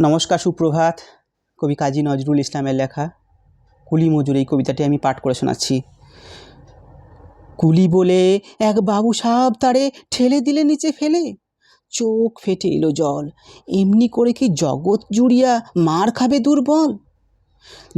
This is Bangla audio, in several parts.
নমস্কার, সুপ্রভাত। কবি কাজী নজরুল ইসলামের লেখা কুলি মজুর এই কবিতাটি আমি পাঠ করে শোনাচ্ছি। কুলি বলে, এক বাবু সাহেব তারে ঠেলে দিলে নিচে ফেলে। চোখ ফেটে এলো জল। এমনি করে কি জগৎ জুড়িয়া মার খাবে দুর্বল?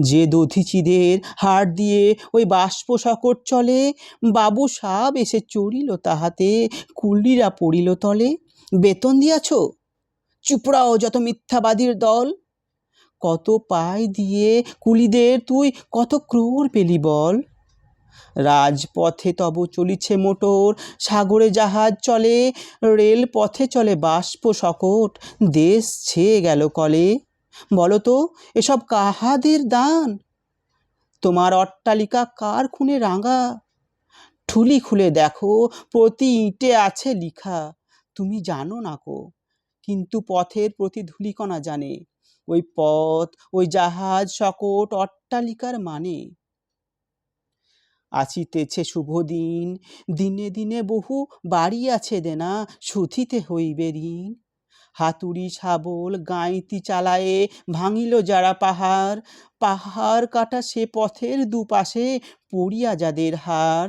যে দধিচিদের হাড় দিয়ে ওই বাষ্প সকট চলে, বাবু সাহেব এসে চড়িল তাহাতে, কুলিরা পড়িল তলে। বেতন দিয়াছ? চুপড়াও যত মিথ্যাবাদীর দল। কত পাই দিয়ে কুলিদের তুই কত ক্রোর পেলি বল। রাজপথে তব চলিছে মোটর, সাগরে জাহাজ চলে রেল পথে চলে বাষ্প সকট দেশ ছেয়ে গেল কলে। বলো তো এসব কাহাদের দান? তোমার অট্টালিকা কার খুনে রাঙা? ঠুলি খুলে দেখো, প্রতি ইঁটে আছে লিখা। তুমি জানো না কো কিন্তু পথের প্রতি ধূলিকণা জানে। ওই পথ, ওই জাহাজ সকট অট্টালিকার মানে। আসিতেছে শুভ দিন, দিনে দিনে বহু বাড়ি আছে দেনা শুধিতে হইবে ঋণ। হাতুড়ি, শাবল, গাঁইতি চালায়ে ভাঙিল যারা পাহাড় পাহাড় কাটা সে পথের দুপাশে পড়িয়া যাদের হার।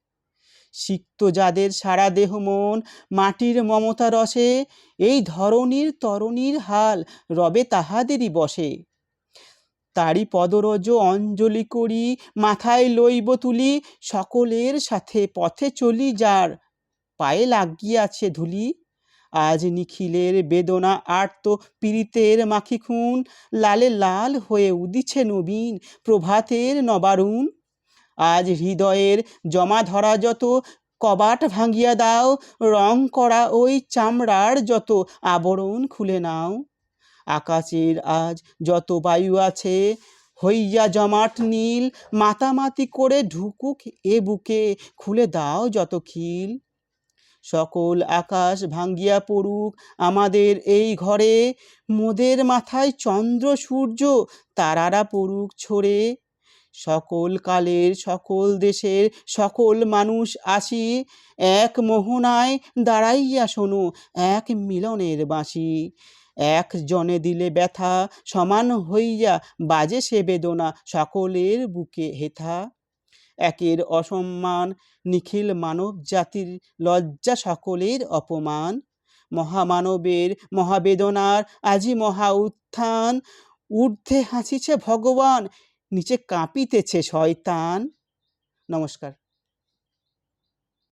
সিক্ত যাদের সারা দেহ মন মাটির মমতা রসে, এই ধরনীর তরণীর হাল রবে তাহাদেরই বসে। তারি পদরজ অঞ্জলি করি, মাথায় লইব তুলি, সকলের সাথে পথে চলি যার পায়ে লাগিয়াছে ধুলি। আজ নিখিলের বেদনা আর্ত পীড়িতের মাখি খুন লালে লাল হয়ে উদিছে নবীন, প্রভাতের নবারুণ। আজ হৃদয়ের জমা ধরা যত, কবাট ভাঙিয়া দাও, রং করা ওই চামড়ার যত, আবরণ খুলে নাও। আকাশের আজ যত বায়ু আছে, হইয়া জমাট নীল, মাতামাতি করে ঢুকুক এ বুকে, খুলে দাও যত খিল। সকল আকাশ ভাঙ্গিয়া পড়ুক আমাদের এই ঘরে, মোদের মাথায় চন্দ্র সূর্য, তারারা পড়ুক ছড়ে। সকল কালের, সকল দেশের, সকল মানুষ আসি, এক মোহনায় দাঁড়াইয়া শোনো, এক মিলনের বাঁশি। এক জনে দিলে ব্যথা, সমান হইয়া বাজে সে বেদনা, সকলের বুকে হেথা। একের অসম্মান, নিখিল মানব জাতির লজ্জা, সকলের অপমান। মহামানবের মহাবেদনার আজি মহা উত্থান, ঊর্ধ্বে হাসিছে ভগবান নিচে কাঁপিতেছে শয়তান। নমস্কার।